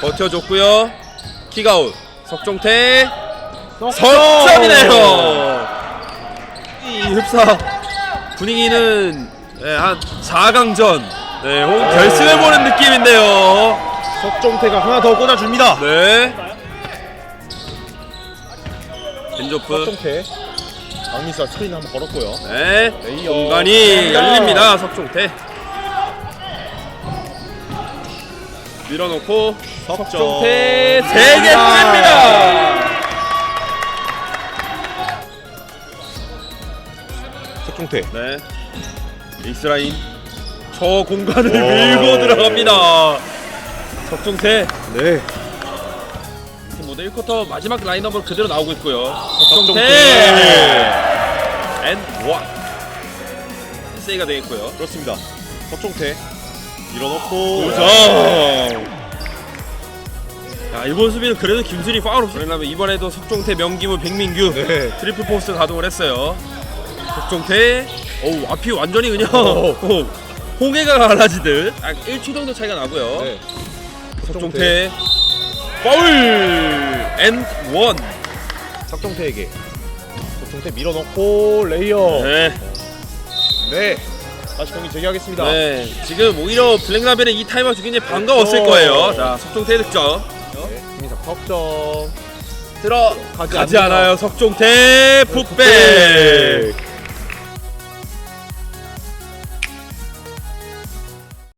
버텨줬고요. 킥아웃. 석종태 석점! 석점이네요. 이 흡사 분위기는 네, 한 4강전 네, 혹은 결승을 보는 느낌인데요. 석종태가 하나 더 꽂아줍니다. 네. 벤조프. 석종태. 박민수가 스크린 한번 걸었고요. 네. 공간이 열립니다. 석종태. 밀어놓고 석종태 세개 뜹니다. 석종태. 네. 에이스 라인 저 공간을 오. 밀고 들어갑니다. 석종태 네. 팀 모두 1쿼터 마지막 라인업으로 그대로 나오고 있고요. 석종태. 앤 원. 세이가 되겠고요. 그렇습니다. 석종태. 밀어넣고. 우정. 야 이번 수비는 그래도 김순이 파울 없어. 그러면 이번에도 석종태 명기무 백민규 네. 트리플 포스트 가동을 했어요. 석종태. 어우 앞이 완전히 그냥 오. 어, 홍해가 갈라지듯. 딱 1초 정도 차이가 나고요. 네. 석종태. 파울 앤 원. 석종태에게. 석종태 밀어넣고 레이어. 네. 네. 다시 경기 재개하겠습니다. 네. 지금 오히려 블랙라벨은 이 타이머 주기에 반가웠을 그렇죠. 거예요. 자 석종태 득점. 네. 김민석 석점. 들어 가지 가지. 않아요. 석종태 풋백.